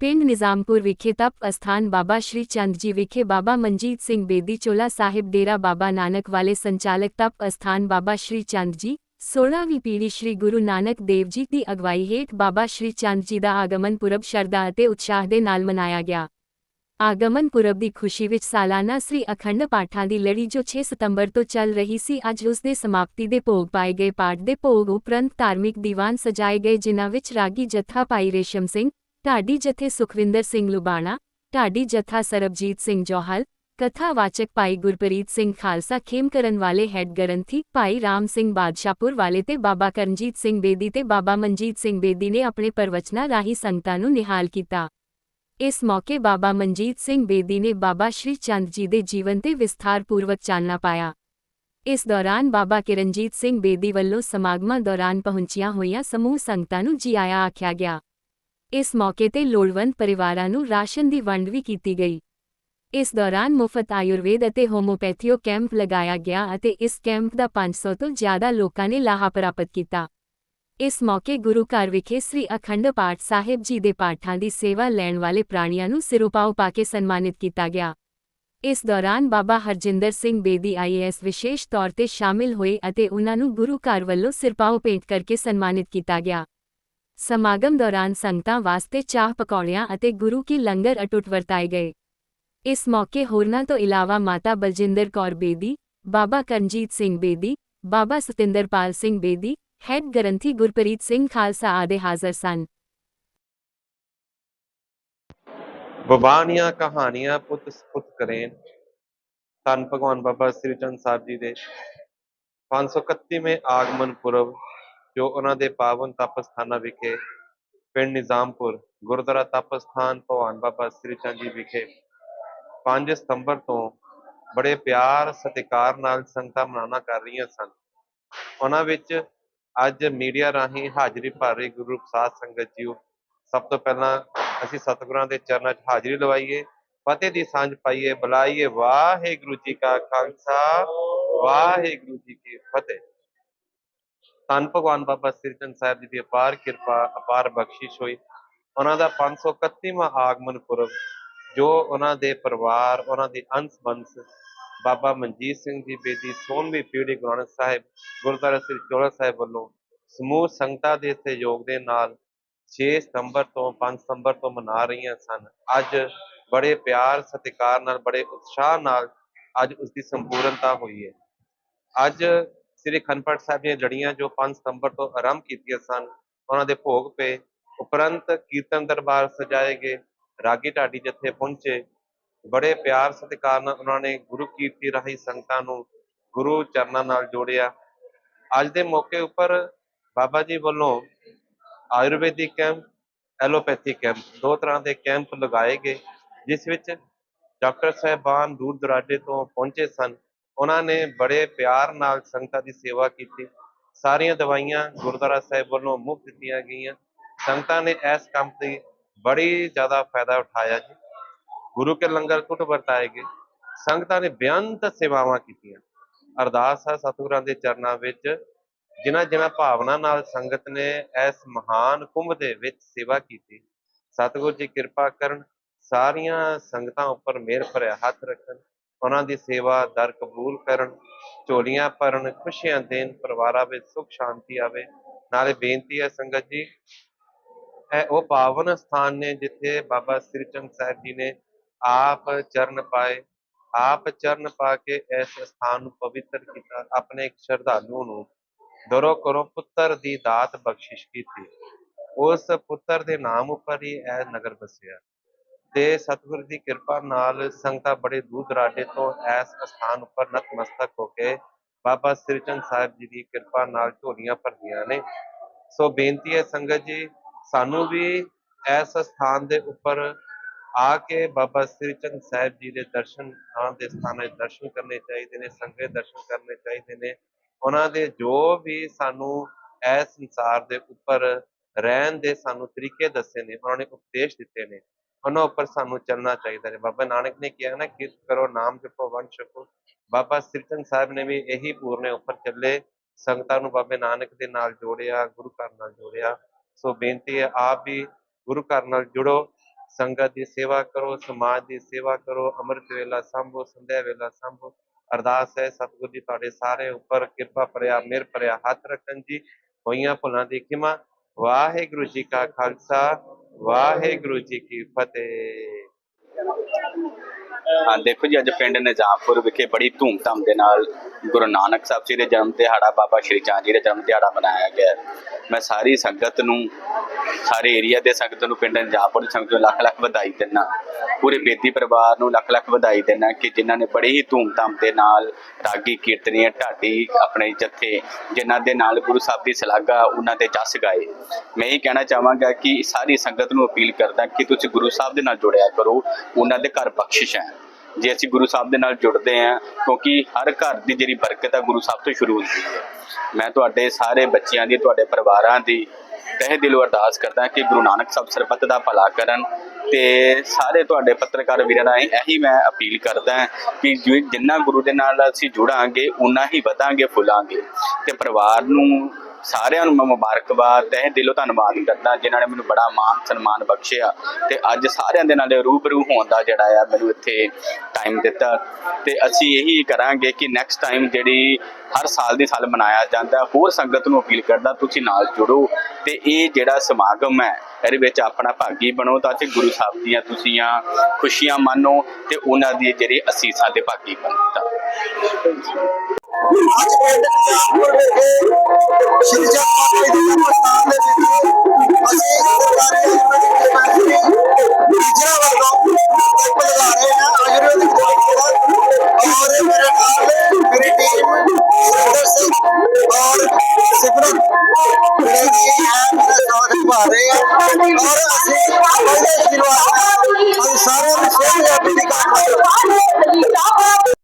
ਪਿੰਡ ਨਿਜ਼ਾਮਪੁਰ ਵਿਖੇ ਤਪ ਅਸਥਾਨ ਬਾਬਾ ਸ਼੍ਰੀ ਚੰਦ ਜੀ ਵਿਖੇ ਬਾਬਾ ਮਨਜੀਤ ਸਿੰਘ ਬੇਦੀ ਚੋਲਾ ਸਾਹਿਬ ਡੇਰਾ ਬਾਬਾ ਨਾਨਕ ਵਾਲੇ ਸੰਚਾਲਕ ਤਪ ਅਸਥਾਨ ਬਾਬਾ ਸ਼੍ਰੀ ਚੰਦ ਜੀ 16ਵੀਂ ਪੀੜ੍ਹੀ ਸ਼੍ਰੀ ਗੁਰੂ ਨਾਨਕ ਦੇਵ ਜੀ ਦੀ ਅਗਵਾਈ ਹੇਠ ਬਾਬਾ ਸ਼੍ਰੀ ਚੰਦ ਜੀ ਦਾ ਆਗਮਨ ਪੁਰਬ ਸ਼ਰਧਾ ਅਤੇ ਉਤਸ਼ਾਹ ਦੇ ਨਾਲ ਮਨਾਇਆ ਗਿਆ। ਆਗਮਨ ਪੁਰਬ ਦੀ ਖੁਸ਼ੀ ਵਿੱਚ ਸਾਲਾਨਾ ਸ੍ਰੀ ਅਖੰਡ ਪਾਠਾਂ ਦੀ ਲੜੀ ਜੋ 6 ਸਤੰਬਰ ਤੋਂ ਚੱਲ ਰਹੀ ਸੀ, ਅੱਜ ਉਸ ਦੇ ਸਮਾਪਤੀ ਦੇ ਭੋਗ ਪਾਏ ਗਏ ਪਾਠ ਦੇ ਭੋਗ ਉਪਰੰਤ ਧਾਰਮਿਕ ਦੀਵਾਨ ਸਜਾਏ ਗਏ, ਜਿਨ੍ਹਾਂ ਵਿੱਚ ਰਾਗੀ ਜੱਥਾ ਭਾਈ ਰੇਸ਼ਮ ਸਿੰਘ ਢਾਡੀ ਜਥੇ ਸੁਖਵਿੰਦਰ ਸਿੰਘ ਲੁਬਾਣਾ ਢਾਡੀ ਜਥਾ ਸਰਬਜੀਤ ਸਿੰਘ ਜੋਹਲ, ਕਥਾਵਾਚਕ ਭਾਈ ਗੁਰਪ੍ਰੀਤ ਸਿੰਘ ਖਾਲਸਾ ਖੇਮ ਕਰਨ ਵਾਲੇ ਹੈੱਡ ਗ੍ਰੰਥੀ ਭਾਈ ਰਾਮ ਸਿੰਘ ਬਾਦਸ਼ਾਹਪੁਰ ਵਾਲੇ ਤੇ ਬਾਬਾ ਕਰਨਜੀਤ ਸਿੰਘ ਬੇਦੀ ਤੇ ਬਾਬਾ ਮਨਜੀਤ ਸਿੰਘ ਬੇਦੀ ਨੇ ਆਪਣੇ ਪ੍ਰਵਚਨਾਂ ਰਾਹੀਂ ਸੰਗਤਾਂ ਨੂੰ ਨਿਹਾਲ ਕੀਤਾ। ਇਸ ਮੌਕੇ ਬਾਬਾ ਮਨਜੀਤ ਸਿੰਘ ਬੇਦੀ ਨੇ ਬਾਬਾ ਸ਼੍ਰੀ ਚੰਦ ਜੀ ਦੇ ਜੀਵਨ ਤੇ ਵਿਸਥਾਰਪੂਰਵਕ ਚਾਨਣਾ ਪਾਇਆ। ਇਸ ਦੌਰਾਨ ਬਾਬਾ ਕਿਰਨਜੀਤ ਸਿੰਘ ਬੇਦੀ ਵੱਲੋਂ ਸਮਾਗਮਾਂ ਦੌਰਾਨ ਪਹੁੰਚੀਆਂ ਹੋਈਆਂ ਸਮੂਹ ਸੰਗਤਾਂ ਨੂੰ ਜੀ ਆਇਆਂ ਆਖਿਆ ਗਿਆ। ਇਸ ਮੌਕੇ ਤੇ ਲੋੜਵੰਦ ਪਰਿਵਾਰਾਂ ਨੂੰ ਰਾਸ਼ਨ ਦੀ ਵੰਡ ਵੀ ਕੀਤੀ ਗਈ। ਇਸ ਦੌਰਾਨ ਮੁਫਤ ਆਯੁਰਵੇਦ ਅਤੇ ਹੋਮੋਪੈਥੀਓ ਕੈਂਪ ਲਗਾਇਆ ਗਿਆ ਅਤੇ ਇਸ ਕੈਂਪ ਦਾ 500 ਤੋਂ ਜ਼ਿਆਦਾ ਲੋਕਾਂ ਨੇ ਲਾਹਾ ਪ੍ਰਾਪਤ ਕੀਤਾ। ਇਸ ਮੌਕੇ ਗੁਰੂ ਘਰ ਵਿਖੇ ਸ੍ਰੀ ਅਖੰਡ ਪਾਠ ਸਾਹਿਬ ਜੀ ਦੇ ਪਾਠਾਂ ਦੀ ਸੇਵਾ ਲੈਣ ਵਾਲੇ ਪ੍ਰਾਣੀਆਂ ਨੂੰ ਸਿਰੋਪਾਓ ਪਾ ਕੇ ਸਨਮਾਨਿਤ ਕੀਤਾ ਗਿਆ। ਇਸ ਦੌਰਾਨ ਬਾਬਾ ਹਰਜਿੰਦਰ ਸਿੰਘ ਬੇਦੀ ਆਈਏਐਸ ਵਿਸ਼ੇਸ਼ ਤੌਰ ਤੇ ਸ਼ਾਮਿਲ ਹੋਏ ਅਤੇ ਉਨ੍ਹਾਂ ਨੂੰ ਗੁਰੂ ਘਰ ਵੱਲੋਂ ਸਿਰਪਾਓ ਭੇਂਟ ਕਰਕੇ ਸਨਮਾਨਿਤ ਕੀਤਾ ਗਿਆ। ਸਮਾਗਮ ਦੌਰਾਨ ਸੰਗਤਾਂ ਵਾਸਤੇ ਚਾਹ ਪਕੌੜਿਆਂ ਅਤੇ ਗੁਰੂ ਕੀ ਲੰਗਰ ਅਟੁੱਟ ਵਰਤਾਏ ਗਏ। ਇਸ ਮੌਕੇ ਹੋਰਨਾਂ ਤੋਂ ਇਲਾਵਾ ਮਾਤਾ ਬਲਜਿੰਦਰ ਕੌਰ ਬੇਦੀ, ਬਾਬਾ ਕਰਨਜੀਤ ਸਿੰਘ ਬੇਦੀ, ਬਾਬਾ ਸਤਿੰਦਰਪਾਲ ਸਿੰਘ ਬੇਦੀ, ਹੈੱਡ ਗ੍ਰੰਥੀ ਗੁਰਪ੍ਰੀਤ ਸਿੰਘ ਖਾਲਸਾ ਆਦਿ ਹਾਜ਼ਰ ਸਨ। ਬਬਾਨੀਆਂ ਕਹਾਣੀਆਂ ਪੁੱਤ ਸਪੁੱਤ ਕਰੇਨ। ਧੰਨ ਭਗਵਾਨ ਬਾਬਾ ਸ੍ਰੀ ਚੰਦ ਸਾਹਿਬ ਜੀ ਦੇ 531ਵੇਂ ਆਗਮਨ ਪੁਰਬ ਜੋ ਉਹਨਾਂ ਦੇ ਪਾਵਨ ਤਪ ਸਥਾਨਾਂ ਵਿਖੇ, ਪਿੰਡ ਨਿਜ਼ਾਮਪੁਰ, ਗੁਰਦੁਆਰਾ ਤਪ ਸਥਾਨ ਭਗਵਾਨ ਬਾਬਾ ਸ੍ਰੀ ਚੰਦ ਜੀ ਵਿਖੇ 5 ਸਤੰਬਰ ਤੋਂ ਬੜੇ ਪਿਆਰ, ਸਤਿਕਾਰ ਨਾਲ ਸੰਗਤਾਂ ਮਨਾਉਣਾ ਕਰ ਰਹੀਆਂ ਸਨ। ਉਹਨਾਂ ਵਿੱਚ ਅੱਜ ਮੀਡੀਆ ਰਾਹੀਂ ਹਾਜ਼ਰੀ ਭਰ ਰਹੀ ਗੁਰੂ ਪ੍ਰਸਾਦ ਸੰਗਤ ਜੀ ਸਭ ਤੋਂ ਪਹਿਲਾਂ ਅਸੀਂ ਸਤਿਗੁਰਾਂ ਦੇ ਚਰਨਾਂ 'ਚ ਹਾਜ਼ਰੀ ਲਵਾਈਏ, ਫਤਿਹ ਦੀ ਸਾਂਝ ਪਾਈਏ, ਬੁਲਾਈਏ, ਵਾਹਿਗੁਰੂ ਜੀ ਕਾ ਖਾਲਸਾ, ਵਾਹਿਗੁਰੂ ਜੀ ਕੀ ਫਤਿਹ। ਧੰਨ ਭਗਵਾਨ ਬਾਬਾ ਸ੍ਰੀ ਚੰਦ ਸਾਹਿਬ ਜੀ ਦੀ ਅਪਾਰ ਕਿਰਪਾ, ਅਪਾਰ ਬਖਸ਼ਿਸ਼ ਹੋਈ। ਉਹਨਾਂ ਦਾ 531ਵਾਂ ਆਗਮਨ ਪੁਰਬ, ਜੋ ਉਹਨਾਂ ਦੇ ਪਰਿਵਾਰ, ਉਹਨਾਂ ਦੀ ਅੰਸ ਬੰਸ ਬਾਬਾ ਮਨਜੀਤ ਸਿੰਘ ਜੀ ਬੇਦੀ 16ਵੀਂ ਪੀੜ੍ਹੀ ਗੁਰੂ ਨਾਨਕ ਸਾਹਿਬ, ਗੁਰਦੁਆਰਾ ਸ੍ਰੀ ਚੋਲਾ ਸਾਹਿਬ ਵੱਲੋਂ ਸਮੂਹ ਸੰਗਤਾਂ ਦੇ ਸਹਿਯੋਗ ਦੇ ਨਾਲ 6 ਸਤੰਬਰ ਤੋਂ 5 ਸਤੰਬਰ ਤੋਂ ਮਨਾ ਰਹੀਆਂ ਸਨ। ਅੱਜ ਬੜੇ ਪਿਆਰ, ਸਤਿਕਾਰ ਨਾਲ, ਬੜੇ ਉਤਸ਼ਾਹ ਨਾਲ ਅੱਜ ਉਸ ਦੀ ਸੰਪੂਰਨਤਾ ਹੋਈ ਹੈ। ਅੱਜ ਸ੍ਰੀ ਖੰਡਪੜ ਸਾਹਿਬ ਦੀਆਂ ਜੜੀਆਂ ਜੋ 5 ਸਤੰਬਰ ਤੋਂ ਆਰੰਭ ਕੀਤੀਆਂ ਸਨ, ਉਹਨਾਂ ਦੇ ਭੋਗ ਪਏ। ਉਪਰੰਤ ਕੀਰਤਨ ਦਰਬਾਰ ਸਜਾਏ ਗਏ। ਰਾਗੀ ਢਾਡੀ ਜਥੇ ਪਹੁੰਚੇ, ਬੜੇ ਪਿਆਰ ਸਤਿਕਾਰ ਨਾਲ ਉਹਨਾਂ ਨੇ ਗੁਰੂ ਕੀਰਤੀ ਰਾਹੀਂ ਸੰਗਤਾਂ ਨੂੰ ਗੁਰੂ ਚਰਨਾਂ ਨਾਲ ਜੋੜਿਆ। ਅੱਜ ਦੇ ਮੌਕੇ ਉੱਪਰ ਬਾਬਾ ਜੀ ਵੱਲੋਂ ਆਯੁਰਵੈਦਿਕ ਕੈਂਪ ਐਲੋਪੈਥਿਕ ਕੈਂਪ, ਦੋ ਤਰ੍ਹਾਂ ਦੇ ਕੈਂਪ ਲਗਾਏ ਗਏ, ਜਿਸ ਵਿੱਚ ਡਾਕਟਰ ਸਾਹਿਬਾਨ ਦੂਰ ਦਰਾਡੇ ਤੋਂ ਪਹੁੰਚੇ ਸਨ। ਉਹਨਾਂ ਨੇ ਬੜੇ ਪਿਆਰ ਨਾਲ ਸੰਗਤਾਂ ਦੀ ਸੇਵਾ ਕੀਤੀ। ਸਾਰੀਆਂ ਦਵਾਈਆਂ ਗੁਰਦੁਆਰਾ ਸਾਹਿਬ ਵੱਲੋਂ ਮੁਫਤ ਦਿੱਤੀਆਂ ਗਈਆਂ। ਸੰਗਤਾਂ ਨੇ ਇਸ ਕੰਮ ਤੇ ਬੜੀ ਜ਼ਿਆਦਾ ਫਾਇਦਾ ਉਠਾਇਆ ਜੀ। ਗੁਰੂ ਕੇ ਲੰਗਰ ਕੁੱਟ ਵਰਤਾਏ ਗਏ। ਸੰਗਤਾਂ ਨੇ ਬੇਅੰਤ ਸੇਵਾਵਾਂ ਕੀਤੀਆਂ। ਅਰਦਾਸ ਹੈ ਸਤਿਗੁਰਾਂ ਦੇ ਚਰਨਾਂ ਵਿੱਚ, ਜਿਨ੍ਹਾਂ ਜਿਨ੍ਹਾਂ ਭਾਵਨਾ ਨਾਲ ਸੰਗਤ ਨੇ ਇਸ ਮਹਾਨ ਕੁੰਭ ਦੇ ਵਿੱਚ ਸੇਵਾ ਕੀਤੀ। ਸਤਿਗੁਰ ਜੀ ਕਿਰਪਾ ਕਰਨ, ਸਾਰੀਆਂ ਸੰਗਤਾਂ ਉੱਪਰ ਮਿਹਰ ਭਰਿਆ ਹੱਥ ਰੱਖਣ। ਉਹਨਾਂ ਦੀ ਸੇਵਾ ਦਰ ਕਬੂਲ ਕਰਨ, ਝੋਲੀਆਂ ਭਰਨ, ਖੁਸ਼ੀਆਂ ਦੇਣ, ਪਰਿਵਾਰਾਂ ਵਿੱਚ ਸੁਖ ਸ਼ਾਂਤੀ ਆਵੇ। ਨਾਲੇ ਬੇਨਤੀ ਹੈ ਸੰਗਤ ਜੀ, ਇਹ ਉਹ ਪਾਵਨ ਸਥਾਨ ਨੇ ਜਿੱਥੇ ਬਾਬਾ ਸ੍ਰੀ ਚੰਦ ਸਾਹਿਬ ਜੀ ਨੇ ਆਪ ਚਰਨ ਪਾਏ। ਆਪ ਚਰਨ ਪਾ ਕੇ ਇਸ ਸਥਾਨ ਨੂੰ ਪਵਿੱਤਰ ਕੀਤਾ, ਆਪਣੇ ਇੱਕ ਸ਼ਰਧਾਲੂ ਨੂੰ ਦਰੋ ਕਰੋ ਪੁੱਤਰ ਦੀ ਦਾਤ ਬਖਸ਼ਿਸ਼ ਕੀਤੀ। ਉਸ ਪੁੱਤਰ ਦੇ ਨਾਮ ਉੱਪਰ ਹੀ ਇਹ ਨਗਰ ਵਸਿਆ। ਤੇ ਸਤਿਗੁਰ ਦੀ ਕਿਰਪਾ ਨਾਲ ਸੰਗਤਾਂ ਬੜੇ ਦੂਰ ਦਰਾਡੇ ਤੋਂ ਇਸ ਅਸਥਾਨ ਉੱਪਰ ਨਤਮਸਤਕ ਹੋ ਕੇ ਬਾਬਾ ਸ੍ਰੀ ਚੰਦ ਸਾਹਿਬ ਜੀ ਦੀ ਕਿਰਪਾ ਨਾਲ ਝੋਲੀਆਂ ਭਰਦੀਆਂ ਨੇ। ਸੋ ਬੇਨਤੀ ਹੈ ਸੰਗਤ ਜੀ, ਸਾਨੂੰ ਵੀ ਇਸ ਸਥਾਨ ਦੇ ਉੱਪਰ ਆ ਕੇ ਬਾਬਾ ਸ੍ਰੀ ਚੰਦ ਸਾਹਿਬ ਜੀ ਦੇ ਦਰਸ਼ਨ, ਥਾਂ ਦੇ ਸਥਾਨਾਂ ਦੇ ਦਰਸ਼ਨ ਕਰਨੇ ਚਾਹੀਦੇ ਨੇ, ਸੰਗਤ ਦਰਸ਼ਨ ਕਰਨੇ ਚਾਹੀਦੇ ਨੇ। ਉਹਨਾਂ ਦੇ ਜੋ ਵੀ ਸਾਨੂੰ ਇਸ ਸੰਸਾਰ ਦੇ ਉੱਪਰ ਰਹਿਣ ਦੇ ਸਾਨੂੰ ਤਰੀਕੇ ਦੱਸੇ ਨੇ, ਉਹਨਾਂ ਨੇ ਉਪਦੇਸ਼ ਦਿੱਤੇ ਨੇ। ਉਹਨਾਂ ਉੱਪਰ ਸਾਨੂੰ ਚੱਲਣਾ ਚਾਹੀਦਾ ਹੈ ਬਾਬਾ ਨਾਨਕ ਨੇ ਕਿਹਾ ਨਾ, ਕਿਰਤ ਕਰੋ, ਨਾਮ ਜਪੋ, ਵੰਡ ਛਕੋ। ਬਾਬਾ ਸ੍ਰੀ ਸਾਹਿਬ ਨੇ ਵੀ ਇਹੀ ਪੂਰਨੇ ਉੱਪਰ ਚੱਲੇ, ਸੰਗਤਾਂ ਨੂੰ ਬਾਬੇ ਨਾਨਕ ਦੇ ਨਾਲ ਜੋੜਿਆ, ਗੁਰੂ ਘਰ ਨਾਲ ਜੋੜਿਆ। ਸੋ ਬੇਨਤੀ ਹੈ, ਆਪ ਵੀ ਗੁਰੂ ਘਰ ਨਾਲ ਜੁੜੋ, ਸੰਗਤ ਦੀ ਸੇਵਾ ਕਰੋ, ਸਮਾਜ ਦੀ ਸੇਵਾ ਕਰੋ, ਅੰਮ੍ਰਿਤ ਵੇਲਾ ਸੰਭੋ, ਸੰਧਿਆ ਵੇਲਾ ਸੰਭੋ। ਅਰਦਾਸ ਹੈ, ਸਤਿਗੁਰੂ ਜੀ ਤੁਹਾਡੇ ਸਾਰੇ ਉੱਪਰ ਕਿਰਪਾ ਭਰਿਆ, ਮਿਹਰ ਭਰਿਆ, ਹੱਥ ਰੱਖਣ ਜੀ ਹੋਈਆਂ ਭੁੱਲਾਂ ਦੀ ਖਿਮਾ। ਵਾਹਿਗੁਰੂ ਜੀ ਕਾ ਖਾਲਸਾ। ਵਾਹਿਗੁਰੂ ਜੀ ਕੀ ਫਤਿਹ। ਹਾਂ, ਦੇਖੋ ਜੀ, ਅੱਜ ਪਿੰਡ ਨਿਜ਼ਾਮਪੁਰ ਵਿਖੇ ਬੜੀ ਧੂਮਧਾਮ ਦੇ ਨਾਲ ਗੁਰੂ ਨਾਨਕ ਸਾਹਿਬ ਜੀ ਦੇ ਜਨਮ ਦਿਹਾੜਾ, ਬਾਬਾ ਸ਼੍ਰੀ ਚੰਦ ਜੀ ਦੇ ਜਨਮ ਦਿਹਾੜਾ ਮਨਾਇਆ ਗਿਆ ਮੈਂ ਸਾਰੀ ਸੰਗਤ ਨੂੰ, ਸਾਰੇ ਏਰੀਆ ਦੇ ਸੰਗਤ ਨੂੰ, ਪਿੰਡ ਨਿਜ਼ਾਮਪੁਰ ਦੀ ਸੰਗਤ ਨੂੰ ਲੱਖ ਲੱਖ ਵਧਾਈ ਦਿੰਦਾ ਪੂਰੇ ਬੇਦੀ ਪਰਿਵਾਰ ਨੂੰ ਲੱਖ ਲੱਖ ਵਧਾਈ ਦਿੰਦਾ ਕਿ ਜਿਨ੍ਹਾਂ ਨੇ ਬੜੀ ਹੀ ਧੂਮਧਾਮ ਦੇ ਨਾਲ ਰਾਗੀ ਕੀਰਤਨੀਆਂ, ਢਾਡੀ ਆਪਣੇ ਜੱਥੇ, ਜਿਨ੍ਹਾਂ ਦੇ ਨਾਲ ਗੁਰੂ ਸਾਹਿਬ ਦੀ ਸਲਾਘਾ ਉਹਨਾਂ ਦੇ ਜਸ ਗਾਏ। ਮੈਂ ਇਹ ਕਹਿਣਾ ਚਾਹਾਂਗਾ ਕਿ ਸਾਰੀ ਸੰਗਤ ਨੂੰ ਅਪੀਲ ਕਰਦਾ ਕਿ ਤੁਸੀਂ ਗੁਰੂ ਸਾਹਿਬ ਦੇ ਨਾਲ ਜੁੜਿਆ ਕਰੋ। ਉਹਨਾਂ ਦੇ ਘਰ ਬਖਸ਼ਿਸ਼ ਹੈ। ਜੇ ਅਸੀਂ ਗੁਰੂ ਸਾਹਿਬ ਦੇ ਨਾਲ ਜੁੜਦੇ ਹਾਂ, ਕਿਉਂਕਿ ਹਰ ਘਰ ਦੀ ਜਿਹੜੀ ਬਰਕਤ ਆ, ਗੁਰੂ ਸਾਹਿਬ ਤੋਂ ਸ਼ੁਰੂ ਹੁੰਦੀ ਹੈ। ਮੈਂ ਤੁਹਾਡੇ ਸਾਰੇ ਬੱਚਿਆਂ ਦੀ, ਤੁਹਾਡੇ ਪਰਿਵਾਰਾਂ ਦੀ ਤਹਿ ਦਿਲੋਂ ਅਰਦਾਸ ਕਰਦਾ ਕਿ ਗੁਰੂ ਨਾਨਕ ਸਾਹਿਬ ਸਰਬੱਤ ਦਾ ਭਲਾ ਕਰਨ ਤੇ ਸਾਰੇ ਤੁਹਾਡੇ ਪੱਤਰਕਾਰ ਵੀਰਾਂ ਦਾ ਇਹੀ ਮੈਂ ਅਪੀਲ ਕਰਦਾ ਕਿ ਜਿ- ਜਿੰਨਾ ਗੁਰੂ ਦੇ ਨਾਲ ਅਸੀਂ ਜੁੜਾਂਗੇ ਉਨਾ ਹੀ ਵਧਾਂਗੇ, ਫੁੱਲਾਂਗੇ ਤੇ ਪਰਿਵਾਰ ਨੂੰ ਸਾਰਿਆਂ ਨੂੰ ਮੈਂ ਮੁਬਾਰਕਬਾਦ, ਤਹਿ ਦਿਲੋਂ ਧੰਨਵਾਦ ਕਰਦਾ, ਜਿਨ੍ਹਾਂ ਨੇ ਮੈਨੂੰ ਬੜਾ ਮਾਣ, ਸਨਮਾਨ ਬਖਸ਼ਿਆ। ਤੇ ਅੱਜ ਸਾਰਿਆਂ ਦੇ ਨਾਲ ਰੂਬਰੂ ਹੋਣ ਦਾ ਜਿਹੜਾ ਆ, ਮੈਨੂੰ ਇੱਥੇ ਟਾਈਮ ਦਿੱਤਾ। ਤੇ ਅਸੀਂ ਇਹੀ ਕਰਾਂਗੇ ਕਿ ਨੈਕਸਟ ਟਾਈਮ ਜਿਹੜੀ ਹਰ ਸਾਲ ਦੀ ਸਾਲ ਮਨਾਇਆ ਜਾਂਦਾ, ਹੋਰ ਸੰਗਤ ਨੂੰ ਅਪੀਲ ਕਰਦਾ, ਤੁਸੀਂ ਨਾਲ ਜੁੜੋ। ਤੇ ਇਹ ਜਿਹੜਾ ਸਮਾਗਮ ਹੈ, ਇਹਦੇ ਵਿੱਚ ਆਪਣਾ ਭਾਗੀ ਬਣੋ, ਤਾਂ ਕਿ ਗੁਰੂ ਸਾਹਿਬ ਦੀਆਂ ਤੁਸੀਂ ਆ ਖੁਸ਼ੀਆਂ ਮਾਣੋ ਤੇ ਉਹਨਾਂ ਦੀ ਜਿਹੜੀ ਅਸੀਸਾਂ ਦੇ ਭਾਗੀ ਬਣੋ ਤਾਂ और सिमरन रहे हैं और असली सारे